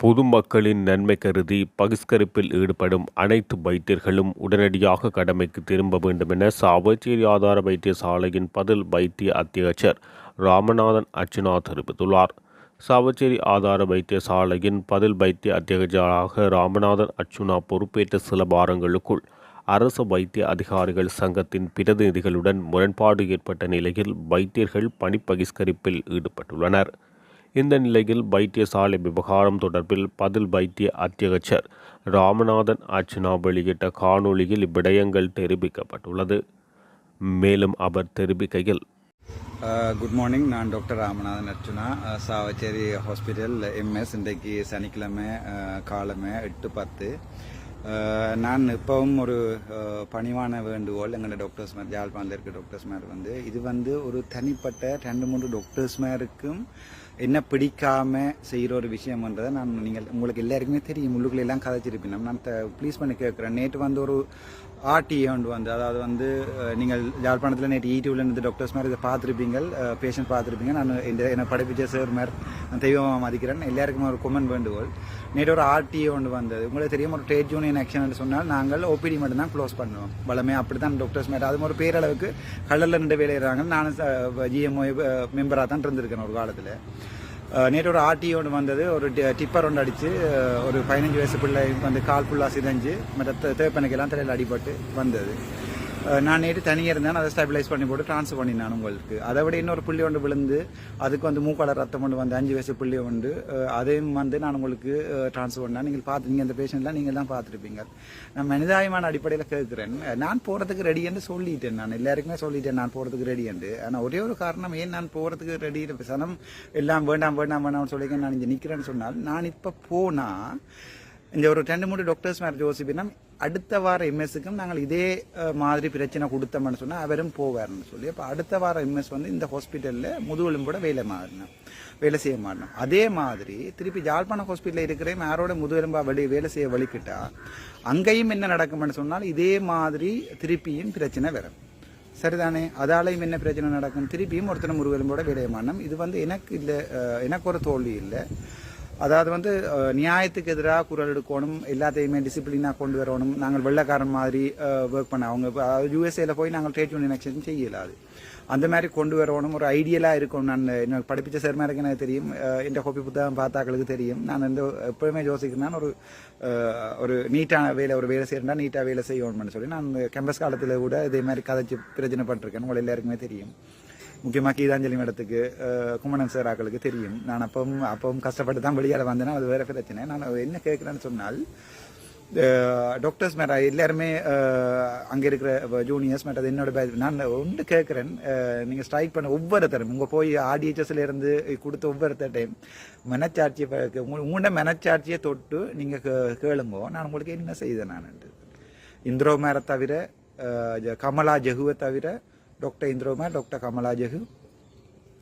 பொதுமக்களின் நன்மை கருதி பகிஷ்கரிப்பில் ஈடுபடும் அனைத்து வைத்தியர்களும் உடனடியாக கடமைக்கு திரும்ப வேண்டும் என சாவச்சேரி ஆதார வைத்தியசாலையின் பதில் வைத்திய அத்தியட்சர் ராமநாதன் அர்ச்சுனா தெரிவித்துள்ளார். சாவச்சேரி ஆதார வைத்தியசாலையின் பதில் வைத்திய அத்தியட்சராக ராமநாதன் அர்ச்சுனா பொறுப்பேற்ற சில வாரங்களுக்குள் அரசு வைத்திய அதிகாரிகள் சங்கத்தின் பிரதிநிதிகளுடன் முரண்பாடு ஏற்பட்ட நிலையில் வைத்தியர்கள் பணி பகிஷ்கரிப்பில் ஈடுபட்டுள்ளனர். இந்த நிலையில் வைத்தியசாலை விவகாரம் தொடர்பில் பதில் வைத்திய அத்தியட்சர் ராமநாதன் அர்ச்சனா வெளியிட்ட காணொளியில் இவ்விடயங்கள் தெரிவிக்கப்பட்டுள்ளது. மேலும் அவர் தெரிவிக்கையில் குட் மார்னிங் நான் doctor Ramanathan Archuna. Chavakachcheri hospital MS இன்றைக்கு சனிக்கிழமை காலமை காலமே எட்டு பத்து. நான் இப்போவும் ஒரு பணிவான வேண்டுகோள் எங்களோட டாக்டர்ஸ் மாதிரி யாழ்ப்பாணத்தில் இருக்க டாக்டர்ஸ் மாதிரி வந்து இது வந்து ஒரு தனிப்பட்ட ரெண்டு மூன்று டாக்டர்ஸ் மாதிரிக்கும் என்ன பிடிக்காம செய்கிற ஒரு விஷயம்ன்றதை நான் நீங்கள் உங்களுக்கு எல்லாருக்குமே தெரியும். உள்ளுக்குள்ள எல்லாம் கதைச்சிருப்பீங்க. நான் ப்ளீஸ் பண்ணி கேட்குறேன். நேற்று வந்து ஒரு ஆர்டி ஒன்று வந்து அதாவது வந்து நீங்கள் யாழ்ப்பாணத்தில் நேற்று யூடியூப்ல இருந்து டாக்டர்ஸ் மாதிரி இதை பார்த்துருப்பீங்க பேஷண்ட் பார்த்துருப்பீங்க. நான் என்னை படிப்பிச்ச சார் மாதிரி நான் தெய்வமாக மதிக்கிறேன். எல்லாருக்குமே ஒரு கொமெண்ட் வேண்டுகோள். நேற்று ஒரு ஆர்டிஓ ஒன்று வந்தது. உங்களுக்கு தெரியும் ஒரு ட்ரேட் யூனியன் ஆக்ஷன் சொன்னால் நாங்கள் ஓபிடி மட்டும்தான் க்ளோஸ் பண்ணுவோம். பலமே அப்படி தான் டாக்டர்ஸ் மாதிரி அது ஒரு பேரளவுக்கு கல்லரில் நின்று வேலையிறாங்க நானும் ஜிஎம்ஓ மெம்பராக தான் இருந்திருக்கேன் ஒரு காலத்தில். நேற்று ஒரு ஆர்டிஓ ஒன்று வந்தது. ஒரு டிப்பர் ஒன்று அடித்து ஒரு பதினஞ்சு வயசு பிள்ளை வந்து கால் ஃபுல்லாக சிதைஞ்சு மற்ற தேப்பனைக்கெல்லாம் தலையில் அடிபட்டு வந்தது. நான் நேற்று தனியாக இருந்தேன். அதை ஸ்டெபிலைஸ் பண்ணி போட்டு ட்ரான்ஸ்ஃபர் பண்ணினேன் உங்களுக்கு. அதை விட இன்னொரு புள்ளி ஒன்று விழுந்து அதுக்கு வந்து மூக்கால ரத்தம் ஒன்று வந்து அஞ்சு வயசு புள்ளி ஒன்று அதையும் வந்து நான் உங்களுக்கு ட்ரான்ஸ்ஃபர் பண்ணேன். நீங்கள் பார்த்து நீங்கள் அந்த பேஷண்ட்லாம் நீங்கள் தான் பார்த்துருப்பீங்க. நான் மனிதாயமான அடிப்படையில் கேட்குறேன். நான் போகிறதுக்கு ரெடி என்று சொல்லிட்டேன் நான். எல்லாருக்குமே சொல்லிட்டேன் நான் போகிறதுக்கு ரெடி என்று. ஆனால் ஒரே ஒரு காரணம் ஏன் நான் போகிறதுக்கு ரெடி சனம் எல்லாம் வேண்டாம் வேண்டாம் வேண்டாம்னு சொல்லி நான் இங்கே நிற்கிறேன்னு சொன்னால் நான் இப்போ போனால் இந்த ஒரு ரெண்டு மூணு டாக்டர்ஸ் மாதிரி யோசிப்பினா அடுத்த வார எம்எஸ்க்கும் நாங்கள் இதே மாதிரி பிரச்சனை கொடுத்தோம்னு சொன்னால் அவரும் போவார்னு சொல்லி அப்போ அடுத்த வாரம் எம்எஸ் வந்து இந்த ஹாஸ்பிட்டலில் முதுகெலும்போட வேலை மாறினோம் வேலை செய்ய மாட்டோம் அதே மாதிரி திருப்பி ஜாழ்ப்பாணம் ஹாஸ்பிட்டலில் இருக்கிறேன் யாரோட முதுகெலும்பா வழி வேலை செய்ய வழிக்கிட்டா அங்கேயும் என்ன நடக்கும்னு சொன்னால் இதே மாதிரி திருப்பியும் பிரச்சனை வரும். சரிதானே? அதாலையும் என்ன பிரச்சனை நடக்கும்? திருப்பியும் ஒருத்தர் முருகெலும்போட விடயமானம் இது வந்து எனக்கு இல்லை எனக்கு ஒரு தோல்வி இல்லை. அதாவது வந்து நியாயத்துக்கு எதிராக குரல் எடுக்கணும் எல்லாத்தையுமே டிசிப்ளினாக கொண்டு வரணும். நாங்கள் வெள்ளைக்காரன் மாதிரி ஒர்க் பண்ண அவங்க யூஎஸ்ஏல போய் நாங்கள் ட்ரேட் யூனியன் ஆக்ஷன் செய்யலாது அந்த மாதிரி கொண்டு வரணும் ஒரு ஐடியலாக இருக்கும். நான் எனக்கு படிப்பிச்ச சேர்மாருக்கு மாதிரி எனக்கு தெரியும். என் இந்த ஹோப்பி புத்தகம் பார்த்தாக்களுக்கு தெரியும். நான் இந்த எப்பவுமே யோசிக்கிறேன் ஒரு ஒரு நீட்டான வேலை ஒரு வேலை செய்யறா நீட்டாக வேலை செய்யணும்னு சொல்லி நான் கேம்பஸ் காலத்தில் கூட இதே மாதிரி கதைச்சு பிரச்சனை பண்ணிருக்கேன் உங்களை எல்லாருக்குமே தெரியும். முக்கியமாக கீதாஞ்சலி மேடத்துக்கு குமணன் சார் ஆக்களுக்கு தெரியும். நான் அப்பவும் அப்பவும் கஷ்டப்பட்டு தான் வெளியால் வந்தேன்னா அது வேற பிரச்சனை. நான் என்ன கேட்குறேன்னு சொன்னால் டாக்டர்ஸ் மேட எல்லாருமே அங்கே இருக்கிற ஜூனியர்ஸ் மேட் அது என்னோட நான் ஒன்று கேட்குறேன் நீங்கள் ஸ்ட்ரைக் பண்ண ஒவ்வொருத்தரும் உங்கள் போய் ஆர்டிஹெச்எஸ்ல இருந்து கொடுத்த ஒவ்வொருத்தட்டையும் மனச்சாட்சியை ப- உங்களோட மனச்சாட்சியை தொட்டு நீங்கள் கேளுங்கோ. நான் உங்களுக்கு என்ன செய்தேன் நான்? இந்திரோ மேரை தவிர கமலா ஜெகுவை தவிர டாக்டர் இந்திரகுமார் டாக்டர் கமலாஜகு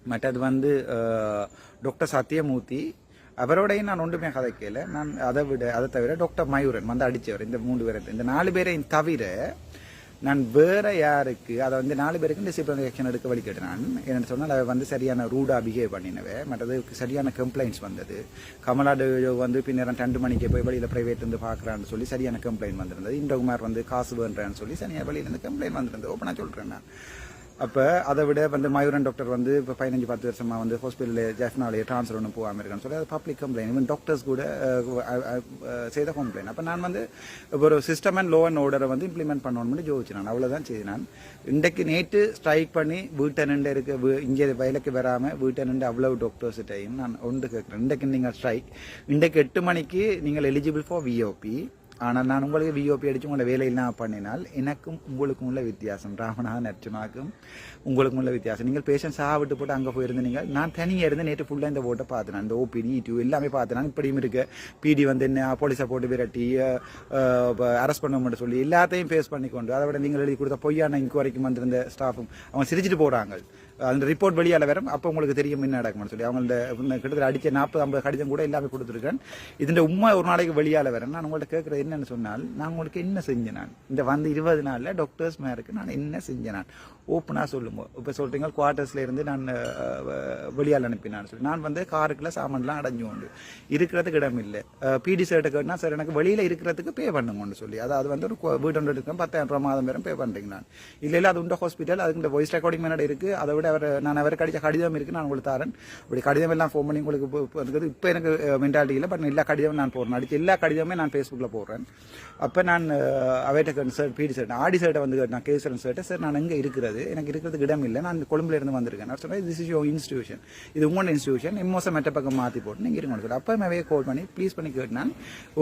மற்றது வந்து டாக்டர் சத்யமூர்த்தி அவரோடையும் நான் ஒன்றுமே கதைக்கல நான் அதை விட அதை தவிர டாக்டர் மயூரன் வந்து அடித்தவர் இந்த மூன்று பேரை இந்த நாலு பேரையும் தவிர நான் வேற யாருக்கு அதை வந்து நாலு பேருக்கு டிசிப்ளினரி ஆக்ஷன் எடுக்க வழிகட்டு நான். என்னென்னு சொன்னால் அவள் வந்து சரியான ரூடாக பிஹேவ் பண்ணினவே. மற்றது சரியான கம்ப்ளைண்ட்ஸ் வந்தது. கமலா வந்து பின்னர் ரெண்டு மணிக்கு போய் வழியில் ப்ரைவேட் இருந்து பார்க்குறான்னு சொல்லி சரியான கம்ப்ளைண்ட் வந்திருந்தது. இந்திரகுமார் வந்து காசு வேண்டான்னு சொல்லி சரியான வழியிலேருந்து கம்ப்ளைண்ட் வந்திருந்தது. ஓப்பனாக சொல்கிறேன் நான். அப்போ அதை விட வந்து மயூரன் டாக்டர் வந்து இப்போ பதினஞ்சு பத்து வருஷமா வந்து ஹாஸ்பிட்டலில் ஜெஃப்னாலே ட்ரான்ஸ்ஃபர் ஒன்று போகாமல் இருக்கான்னு சொல்லி அது பப்ளிக் கம்ப்ளைண்ட் ஈவன் டாக்டர்ஸ் கூட செய்த கம்ப்ளைண்ட் அப்போ நான் வந்து ஒரு சிஸ்டம் அண்ட் லோ அண்ட் ஆர்டரை வந்து இம்ப்ளிமெண்ட் பண்ணணும்னு ஜோதிச்சு நான். அவ்வளோதான் செய்து நான். இன்றைக்கு நேற்று ஸ்ட்ரைக் பண்ணி வீட்டை நின்று இருக்க இங்கே வயலுக்கு வராமல் வீட்டை நின்று அவ்வளவு டாக்டர்ஸ்கிட்டையும் நான் ஒன்று கேட்குறேன். இன்றைக்கு நீங்கள் ஸ்ட்ரைக் இன்றைக்கு எட்டு மணிக்கு நீங்கள் எலிஜிபிள் ஃபார் விஓபி ஆனால் நான் உங்களுக்கு விஓபி அடித்து உங்களை வேலையெல்லாம் பண்ணினால் எனக்கும் உங்களுக்கும் உள்ள வித்தியாசம். ராமநாதன் அர்ச்சனாக்கும் உங்களுக்கும் உள்ள வித்தியாசம். நீங்கள் பேஷண்ட் சாவிட்டு போட்டு அங்கே போயிருந்தீங்க. நான் தனியாக இருந்து நேற்று ஃபுல்லாக இந்த ஓட்டை பார்த்தேன் இந்த ஓபிடி டியூ எல்லாமே பார்த்தேன் இப்படியும் இருக்கு. பிடி வந்து என்ன போலீஸை போட்டு விரட்டி அரெஸ்ட் பண்ண மட்டும் சொல்லி எல்லாத்தையும் ஃபேஸ் பண்ணி கொண்டு அதை விட நீங்கள் எழுதி கொடுத்த பொய்யான இன்கொயரிக்கும் வந்திருந்த ஸ்டாஃபும் அவங்க சிரிச்சிட்டு போகிறாங்க அந்த ரிப்போர்ட் வெளியால் வரும். அப்போ உங்களுக்கு தெரியும் என்ன நடக்கும்னு சொல்லி. அவங்கள்ட்ட இன்னும் கிட்டத்தட்ட அடித்த நாற்பது ஐம்பது கடிதம் கூட எல்லாமே கொடுத்துருக்கேன். இதுன்ற உண்மை ஒரு நாளைக்கு வெளியால் வரேன் நான் உங்கள்கிட்ட கேட்குறது என்னன்னு சொன்னால் நான் உங்களுக்கு என்ன செஞ்சேன் நான்? இந்த வந்து இருபது நாளில் டாக்டர்ஸ் மேருக்கு நான் என்ன செஞ்சேன் நான்? ஓப்பனாக சொல்லுவோம் இப்போ சொல்கிறீங்க குவார்ட்டர்ஸ்லேருந்து நான் வெளியால் அனுப்பினான்னு சொல்லி. நான் வந்து காருக்குள்ள சாமான்லாம் அடைஞ்சு உண்டு இருக்கிறதுக்கு இடம் இல்லை. பிடி சர்ட்டை கேட்டினா சார் எனக்கு வெளியில் இருக்கிறதுக்கு பே பண்ணுங்கன்னு சொல்லி. அதாவது வந்து ஒரு கு- வீடு ஒன்று இருக்கேன் பத்தாயிரம் ரூபா மாதம் பேரும் பே பண்ணுறீங்க நான். இல்லை இல்லை அது உண்ட ஹாஸ்பிட்டல் அதுக்கு இந்த வாய்ஸ் ரெக்கார்டிங் மேனட் இருக்குது அதை விட அவர் நான் அவருக்கு அடிச்ச கடிதம் இருக்குது நான் உங்களுக்கு தரேன். அப்படி கடிதம் எல்லாம் ஃபோன் பண்ணி உங்களுக்கு இப்போ- இருக்குது. இப்போ எனக்கு மென்டாலிட்டி இல்லை பட் எல்லா கடிதமும் நான் போடுறேன். அடிச்சு எல்லா கடிதமே நான் ஃபேஸ்புக்கில் போடுறேன். அப்போ நான் அவைட்ட சார் பிடி சர்ட் ஆடி சர்ட்டை வந்து நான் கேசரன் சர்ட்டை சார் நான் எங்கே இருக்கிறது? எனக்கு இருக்கிறதுக்கு இடம் இல்லை. நான் கொழும்புல இருந்து வந்திருக்கேன். நான் சொன்னேன் திஸ் இஸ் யோர் இன்ஸ்டியூஷன் இது உங்களோட இன்ஸ்டியூஷன் இம்மோசம் மெட்ட பக்கம் மாற்றி போட்டு நீங்கள் இருங்க. சொல்லி அப்போ அவையே கோல் பண்ணி ப்ளீஸ் பண்ணி கேட்டான்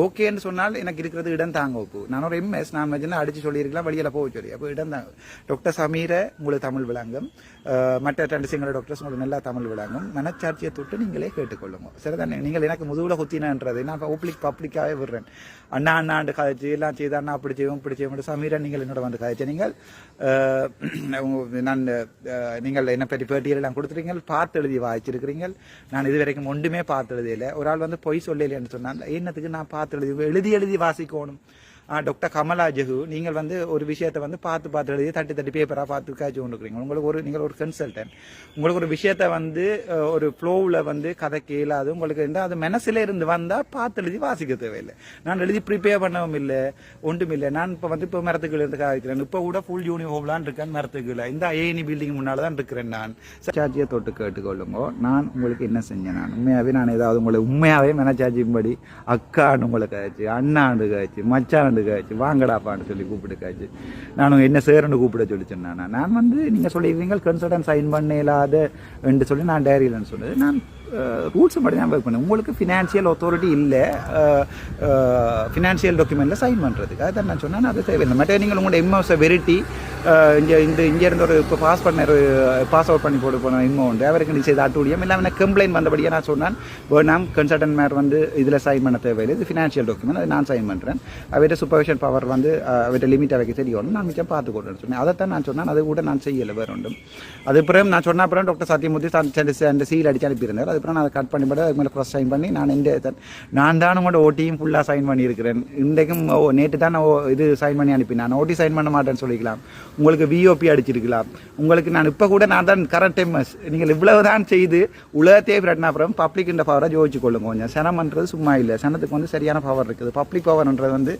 ஓகேன்னு சொன்னால் எனக்கு இருக்கிறது இடம் தாங்க வைப்பு நான் ஒரு எம்எஸ் நான் மதியம் அடிச்சு சொல்லியிருக்கலாம் வெளியில் போக சொல்லி அப்போ இடம் தாங்க டாக்டர் சமீர உங்களுக்கு தமிழ் விளங்கும். மற்ற ரெண்டு சிங்கள டாக்டர்ஸ் உங்களுக்கு நல்லா தமிழ் விளங்கும். மனச்சாட்சியை தொட்டு நீங்களே கேட்டுக்கொள்ளுங்க. சரிதானே நீங்கள் எனக்கு முதுகில் குத்தினன்றது நான் பப்ளிக் பப்ளிக்காகவே விடுறேன். அண்ணா அண்ணாண்டு கதைச்சு எல்லாம் செய்து அண்ணா அப்படி செய்வோம் இப்படி செய்வோம் சமீரன் நீங்கள் என்னோட வந்து கதைச்சு நீங்கள் உங்க- நான் நீங்கள் என்ன பற்றி பேட்டியெல்லாம் கொடுத்துருக்கீங்க பார்த்து எழுதி வாய்ச்சிருக்கிறீங்க நான் இது வரைக்கும் ஒன்றுமே பார்த்து எழுதியில ஒரு ஆள் வந்து பொய் சொல்லலைன்னு சொன்னாங்க என்னத்துக்கு நான் பார்த்து எழுதி எழுதி எழுதி வாசிக்கணும்? டாக்டர் கமலா ஜெகு நீங்கள் வந்து ஒரு விஷயத்தை வந்து பார்த்து பார்த்து எழுதி தட்டி தட்டி பேப்பராக பார்த்து காய்ச்சி கொண்டுக்கிறீங்க உங்களுக்கு ஒரு நீங்கள் ஒரு கன்சல்டன்ட் உங்களுக்கு ஒரு விஷயத்தை வந்து ஒரு ஃப்ளோவில் வந்து கதை கேளாது உங்களுக்கு இருந்தால் அது மனசில் இருந்து வந்தால் பார்த்து எழுதி வாசிக்க தேவையில்லை. நான் எழுதி ப்ரிப்பேர் பண்ணவும் இல்லை ஒன்றும் இல்லை. நான் இப்போ வந்து இப்போ மரத்துக்கு இருந்து காய்க்கிறேன் இப்போ கூட ஃபுல் யூனிஃபார்ம்லாம் இருக்கேன் மரத்துக்குள்ள இந்த ஐஏனி பில்டிங் முன்னால் தான் இருக்கிறேன் நான். சார்ஜியை தொட்டு கேட்டுக்கொள்ளுங்க. நான் உங்களுக்கு என்ன செஞ்சேன் நான்? உண்மையாகவே நான் ஏதாவது உங்களை உண்மையாகவே மனச்சாட்சியும்படி அக்கான்னு ஆச்சு காய்ச்சி அண்ணாண்டு காய்ச்சி மச்சாண்டு காய்ச்சி வாங்கடாப்பான்னு சொல்லி கூப்பிட்டு காய்ச்சி நான் என்ன சேரன்னு கூப்பிட சொல்லி சொன்னேன் நான். நான் வந்து நீங்கள் சொல்லியிருந்தீங்க கன்சல்டன் சைன் பண்ண இல்லாத என்று சொல்லி நான் டைரியில்னு சொன்னது. நான் ரூல்ஸை படி தான் ஒர்க் பண்ணு. உங்களுக்கு ஃபினான்ஷியல் அத்தாரிட்டி இல்லை. ஃபினான்ஷியல் டாக்குமெண்ட்டில் சைன் பண்ணுறதுக்கு அதுதான் நான் சொன்னேன். அது தேவையில்லை. மற்ற நீங்கள் உங்களோட எம்எஸை வெரிட்டி இங்கே இந்த இங்கே இருந்து ஒரு இப்போ பாஸ் பண்ண ஒரு பாஸ் அவுட் பண்ணி போட்டு போன இன்மோ உண்டு அவருக்கு நீ செய்த அட்டூழியம் இல்லாமல் நான் கம்ப்ளைண்ட் வந்தபடியே நான் சொன்னேன். நாம் கன்சல்டன்ட் மேர் வந்து இதில் சைன் பண்ண தேவையில்லை. இது ஃபினான்ஷியல் டாக்குமெண்ட் அதை நான் சைன் பண்ணுறேன் அவர்கிட்ட சூப்பர்விஷன் பவர் வந்து அவர்கிட்ட லிமிட் அவைக்கு தெரியும் நான் மிச்சம் பார்த்து கொடுறேன்னு சொன்னேன். அதைத்தான் நான் சொன்னேன். அதை கூட நான் செய்யலை வேறு ஒன்றும் அது பிறகு நான் சொன்ன அப்புறம் டாக்டர் சத்தியமூர்த்தி அந்த சீல் அடித்து அனுப்பியிருந்தார். அதுக்கப்புறம் நான் அதை கட் பண்ணி அதுக்கு மேலே க்ராஸ் சைன் பண்ணி நான் இந்த நான் தான் உங்களோட ஓட்டியும் ஃபுல்லாக சைன் பண்ணியிருக்கிறேன். இன்றைக்கும் ஓ நேற்று தான் நான் ஓ- இது சைன் பண்ணி அனுப்பி நான் ஓட்டி சைன் பண்ண மாட்டேன்னு சொல்லிக்கலாம். உங்களுக்கு விஓபி அடிச்சிருக்கலாம். உங்களுக்கு நான் இப்போ கூட நான் தான் கரண்ட் எம்எஸ் நீங்கள் இவ்வளவு தான் செய்து உலகத்தையே பிரட்டின அப்புறம் பப்ளிக் பவரை ஜோதிச்சு கொள்ளுங்க கொஞ்சம். சனம்ன்றது சும்மா இல்லை. சனத்துக்கு வந்து சரியான பவர் இருக்குது. பப்ளிக் பவர்ன்றது வந்து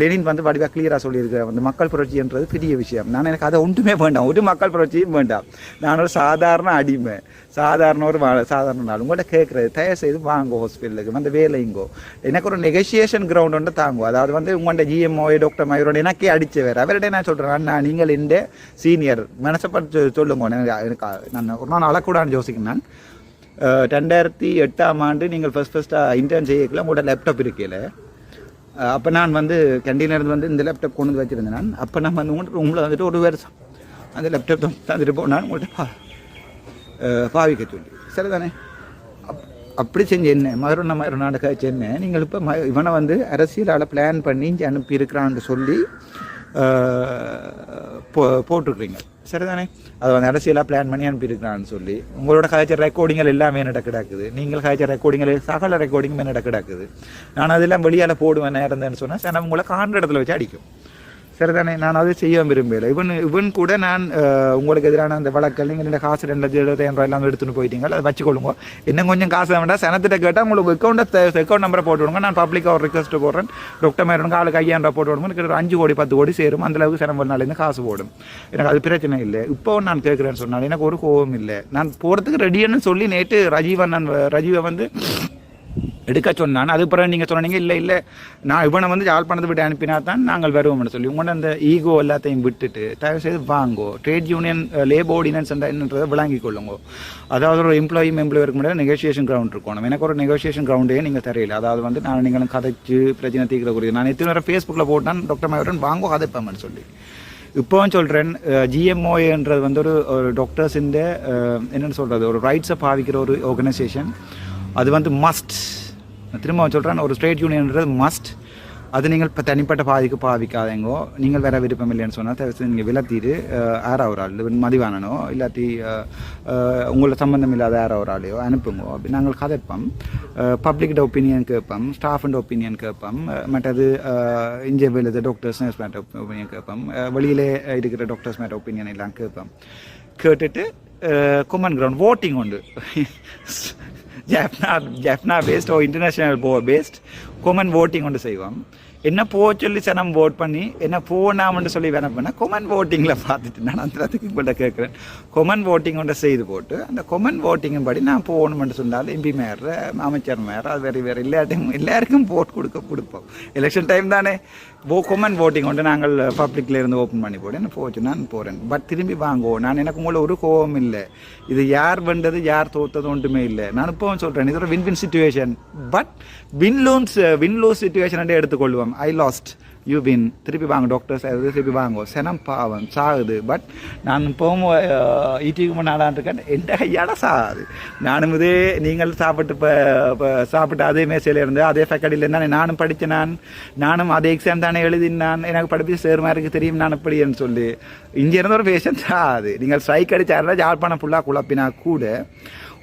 லெனின் வந்து வடிவாக கிளியராக சொல்லியிருக்கிற வந்து மக்கள் புரட்சின்றது பெரிய விஷயம். நான் எனக்கு அதை ஒன்றுமே வேண்டாம். ஒரு மக்கள் புரட்சியும் வேண்டாம். நான் ஒரு சாதாரண அடிமை. சாதாரண ஒரு சாதாரண நாள் உங்கள்கிட்ட கேட்குறது தயவு செய்து வாங்கோ ஹாஸ்பிட்டலுக்கு வந்து வேலைங்கோ எனக்கு ஒரு நெகோசியேஷன் கிரவுண்ட் ஒன்று தாங்கோ அதாவது வந்து உங்கள்கிட்ட ஜிஎம்ஓ டாக்டர் மயூரோட எனக்கே அடிச்சு வேறு அவர்கிட்ட நான் சொல்கிறேன் அண்ணா நீங்கள் இந்த சீனியர் மனசப்பட்டு சொல்லுங்க எனக்கு நான் ஒரு நாள் அழக்கூடான்னு யோசிக்கிறேன் நான் ரெண்டாயிரத்தி எட்டாம் ஆண்டு நீங்கள் ஃபஸ்ட் ஃபஸ்ட்டாக இன்டர்ன் செய்யக்கல உங்களோட லேப்டாப் இருக்கையில் அப்போ நான் வந்து கேண்டீன்ல வந்து இந்த லேப்டாப் கொண்டு வந்து வச்சுருந்தேன் நான் அப்போ நான் வந்து உங்கள்கிட்ட ரூமில் வந்துட்டு ஒரு வருஷம் அந்த லேப்டாப் தந்துட்டு போனான் உங்கள்கிட்ட பா பாவிக்க சொல்லி சரிதானே அப்படி செஞ்சு என்ன மதுரை மதுரை நாடக என்ன நீங்கள் இப்போ ம இவனை வந்து அரசியலால் பிளான் பண்ணி அனுப்பியிருக்கிறான்னு சொல்லி போ போட்டிருக்கிறீங்க. சரிதானே? அதை வந்து அரசியலாக பிளான் பண்ணி அனுப்பியிருக்கிறான்னு சொல்லி உங்களோட காய்ச்சல் ரெக்கார்டிங்கள் எல்லாமே என்னிட கிடக்குது நீங்கள் கதைச்ச ரெக்கார்டிங்கள் சகல ரெக்கார்டிங்குமே என்னிட கிடக்குது நான் அதெல்லாம் வெளியால் போடுவேன் இருந்தேன்னு சொன்னால் சனம் உங்களை காண்ற இடத்துல வச்சு அடிக்கும். சரிதானே? நான் அதை செய்ய விரும்பல இவன் இவன் கூட நான் உங்களுக்கு எதிரான அந்த வழக்கல் நீங்கள் இந்த காசு ரெண்டு லட்சம் எழுபத்தாயிரம் ரூபாய் எல்லாம் எடுத்துன்னு போயிட்டீங்க அதை வச்சுக்கொள்ளுங்க. இன்னும் கொஞ்சம் காசு வேண்டாம். சனத்திட்ட கேட்டால் உங்களுக்கு அக்கௌண்ட்டை அக்கௌண்ட் நம்பரை போட்டு விடுங்க நான் பப்ளிக்காக ஒரு ரிக்வஸ்ட் போடுறேன். டாக்டர் மேரனுக்கு ஆளுக்கு ஐயாயிரம் ரூபாய் போட்டு விடுங்க எனக்கு ஒரு அஞ்சு கோடி பத்து கோடி சேரும். அந்த அளவுக்கு சனம் நாளிலேருந்து காசு போடும். எனக்கு அது பிரச்சனை இல்லை. இப்போ நான் கேட்குறேன்னு சொன்னால் எனக்கு ஒரு கோபம் இல்லை. நான் போகிறதுக்கு ரெடியான்னு சொல்லி நேற்று ரஜீவன் நான் ரஜீவை வந்து எடுக்க சொன்னான். அது பிறகு நீங்கள் சொன்னீங்க இல்லை இல்லை நான் இவனை வந்து யாழ்ப்பாணத்தை விட்டு அனுப்பினா தான் நாங்கள் வருவோம்னு சொல்லி. உங்களோட அந்த ஈகோ எல்லாத்தையும் விட்டுட்டு தயவு செய்து வாங்கோ ட்ரேட் யூனியன் லேபர் ஆர்டினன்ஸ் என்னன்றதை விளங்கிக் கொள்ளுங்க. அதாவது ஒரு எம்ப்ளாயி எம்ப்ளாய் இருக்க முடியாது நெகோசியேஷன் கிரவுண்ட் இருக்கணும். எனக்கு ஒரு நெகோசியேஷன் கிரவுண்டே நீங்கள் தெரியல. அதாவது வந்து நான் நீங்களும் கதைச்சு பிரச்சனை தீர்க்கக்கூடிய நான் எத்தனை நேரம் ஃபேஸ்புக்கில் போட்டான் டாக்டர் மயூரன் வாங்கோ கதைப்பேன் சொல்லி. இப்போவும் சொல்கிறேன் ஜிஎம்ஓஏன்றது வந்து ஒரு ஒரு டாக்டர்ஸ் என்னென்னு சொல்கிறது ஒரு ரைட்ஸை பாவிக்கிற ஒரு ஆர்கனைசேஷன் அது வந்து மஸ்ட் திரும்ப சொல்கிறேன் ஒரு ஸ்டேட் யூனியன்றது மஸ்ட் அது நீங்கள் இப்போ தனிப்பட்ட பாதிக்கு பாதிக்காதேங்கோ நீங்கள் வேறு விருப்பம் இல்லைன்னு சொன்னால் தயவுசெய்து நீங்கள் விலத்திட்டு யாரா ஒரு ஆள். மதிவானனோ இல்லாட்டி அஹ், அஹ், உங்களை சம்பந்தம் இல்லாத யாரா ஒரு ஆளையோ அனுப்புங்க. அப்படி நாங்கள் கதைப்போம். பப்ளிக்கிட்ட ஒப்பீனியன் கேட்போம். ஸ்டாஃபுண்ட ஒப்பீனியன் கேட்போம். மற்றது இங்கே வெளியே டாக்டர்ஸ் நர்ஸ் மேட்ட ஒப்பீனியன் கேட்போம். வெளியிலே இருக்கிற டாக்டர்ஸ் மேட்ட ஒப்பீனியன் எல்லாம் கேட்போம். கேட்டுட்டு கொமன் கிரவுண்ட் ஓட்டிங் உண்டு. Jaffna Jaffna based or international போ பேஸ்ட் கொமன் ஓட்டிங் ஒன்று செய்வோம் என்ன போ சொல்லி சனம் ஓட் பண்ணி என்ன போனாமன்னு சொல்லி வேணாம் கொமன் ஓட்டிங்கில் பார்த்துட்டு நான் அந்த இடத்துக்கு உங்கள்கிட்ட கேட்குறேன். கொமன் ஓட்டிங் ஒன்று செய்து போட்டு அந்த கொமன் ஓட்டிங்கின் படி நான் போகணுமென்று சொன்னால் எம்பி மேயர் அமைச்சர் மேயர் அது வேறு வேறு எல்லாட்டையும் எல்லாருக்கும் போட் கொடுக்க கொடுப்போம். எலெக்ஷன் டைம் தானே. ஓ கொமன் ஓட்டிங் கொண்டு நாங்கள் பப்ளிக்கில் இருந்து ஓப்பன் பண்ணி போட்டு என்ன போச்சு நான் போகிறேன் பட் திரும்பி வாங்குவோம். நான் எனக்கு உங்களை ஒரு கோபம் இல்லை. இது யார் வென்றது யார் தோத்தது ஒன்றுமே இல்லை. நான் இப்போவும் சொல்கிறேன் இது ஒரு win win situation but win lose win lose situation எடுத்துக்கொள்வோம். ஐ லாஸ்ட் யூ பின் திருப்பி வாங்க டாக்டர்ஸ் அது திருப்பி வாங்க. செனம் பாவம் சாகுது. பட் நான் போகும் ஈட்டிக்கு முன்னாடான் இருக்கேன். எந்த கையால் சாகாது. நானும் இதே நீங்கள் சாப்பிட்டு இப்போ இப்போ சாப்பிட்டு அதே மேசையில் இருந்து அதே ஃபேக்கல்ட்டியில் இருந்தானே நானும் படித்தேன் நான். நானும் அதே எக்ஸாம் தானே எழுதினான் எனக்கு படிப்பிச்சு சேருமா இருக்குது தெரியும் நான் இப்படின்னு சொல்லி. இங்கே இருந்த ஒரு பேஷண்ட் சாகுது. நீங்கள் ஸ்ட்ரைக் அடித்தாருன்னா யாழ்ப்பாணம் ஃபுல்லாக குழப்பினா கூட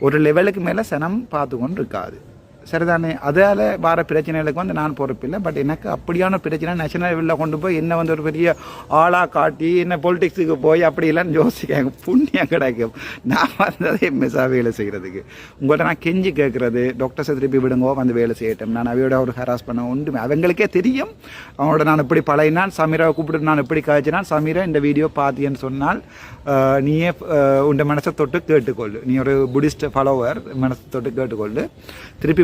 ஒரு லெவலுக்கு மேலே சனம் பார்த்து கொண்டு இருக்காது சரிதானே? அதால் வர பிரச்சனைகளுக்கு வந்து நான் பொறுப்பில்லை. பட் எனக்கு அப்படியான பிரச்சனை நேஷனல் லெவலில் கொண்டு போய் என்ன வந்து ஒரு பெரிய ஆளாக காட்டி என்ன பொலிட்டிக்ஸுக்கு போய் அப்படிலாம் யோசிக்காங்க. புண்ணியம் கிடைக்கும். நான் வந்ததே மிஸ்ஸாக வேலை செய்கிறதுக்கு உங்கள்கிட்ட நான் கெஞ்சி கேட்குறது டாக்டர்ஸை திருப்பி விடுங்கோ வந்து வேலை செய்யட்டும். நான் அவையோட ஒரு ஹராஸ் பண்ண ஒன்றுமே அவங்களுக்கே தெரியும். அவனோட நான் இப்படி பழையினான் சமீராவை கூப்பிட்டு நான் எப்படி காய்ச்சினான். சமீரா இந்த வீடியோ பார்த்தீன்னு சொன்னால் நீயே ஆஹ், உன் மனசை தொட்டு கேட்டுக்கொள்ளு. நீ ஒரு புடிஸ்ட் ஃபாலோவர் மனசை தொட்டு கேட்டுக்கொள்ளு. திருப்பி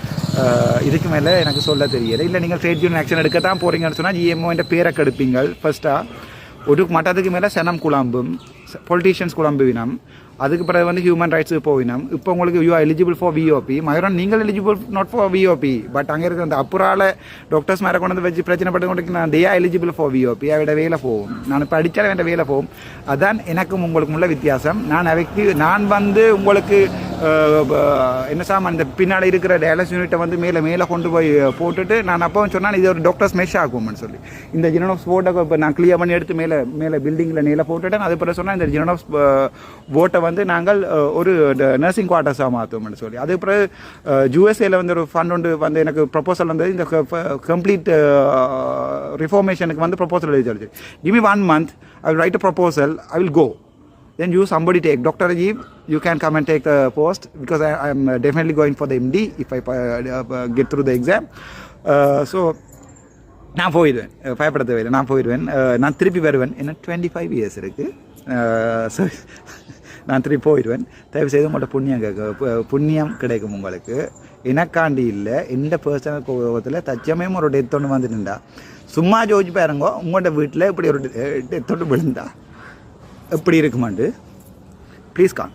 இதுக்கு மேலே எனக்கு சொல்ல தெரியலை. இல்லை நீங்கள் ட்ரேட் யூனியன் ஆக்ஷன் எடுக்க தான் போகிறீங்கன்னு சொன்னால் ஜிஎம்ஓன்ற பேரை கெடுப்பீங்கள். ஃபர்ஸ்ட்டாக ஒரு மட்டத்துக்கு மேலே சனம் குழம்பும் பொலிட்டீஷியன்ஸ் குழம்புவினம் அதுக்கு பிறகு வந்து ஹியூமன் ரைட்ஸுக்கு போவினம் இப்போ உங்களுக்கு you eligible for VOP Mayuran நீங்கள் eligible not for VOP but அங்கே இருக்கிற அந்த அப்புறால டாக்டர்ஸ் மேலே கொண்டு வந்து வச்சு பிரச்சனை பட்டு கொண்டு நான் தே எலிஜிபிள் ஃபார் விஓபி அவட வேலை போகும். நான் இப்போ என் வேலை போகும். அதான் எனக்கும் உங்களுக்கும் உள்ள வித்தியாசம். நான் அவைக்கு நான் வந்து உங்களுக்கு என்ன சாம் அந்த பின்னால் இருக்கிற டயலஸ் யூனிட்டை வந்து மேலே மேலே கொண்டு போய் போட்டுட்டு நான் அப்போ சொன்னால் இது ஒரு டாக்டர்ஸ் மெஷ் ஆகும்னு சொல்லி. இந்த ஜெனோஸ் போட்டை இப்போ நான் கிளியர் பண்ணி எடுத்து மேலே மேலே பில்டிங்கில் மேலே போட்டுட்டேன். அது பிறகு சொன்னால் இந்த ஜினோனோஸ் போட்டை வந்து வந்து நாங்கள் ஒரு நர்சிங் குவார்ட்டர்ஸாக மாற்றுவோம்னு சொல்லி. அதுக்கு பிறகு யூஎஸ்ஏல வந்து ஒரு ஃபண்ட் ஒன்று வந்து எனக்கு ப்ரொபோசல் வந்தது இந்த கம்ப்ளீட் ரிஃபார்மேஷனுக்கு வந்து ப்ரொபோசல் எழுதி சொல்லிச்சு give me one month I will write a proposal I will go then you somebody take. Dr rajeev you can come and take the post because i am uh, definitely going for the md if i uh, uh, get through the exam. Uh, so நான் போயிடுவேன். அஹ் பயப்பட தேவையில்லை நான் போயிடுவேன். நான் திருப்பி வருவேன். ஏன்னா டுவெண்ட்டி ஃபைவ் இயர்ஸ் இருக்குது ஸோ நான் திருப்பி போயிடுவேன். தயவு செய்து உங்கள்கிட்ட புண்ணியம் கேட்க பு- புண்ணியம் கிடைக்கும் உங்களுக்கு. எனக்காண்டி இல்லை. எந்த பர்சனல் கோபத்தில் தச்சமயம் ஒரு டெத் ஒன்று வந்துட்டுண்டா சும்மா ஜோதிச்சு பாருங்க உங்கள்கிட்ட வீட்டில் இப்படி ஒரு டெத் ஒன்று விழுந்தா. எப்படி இருக்குமாண்டு? ப்ளீஸ் கான்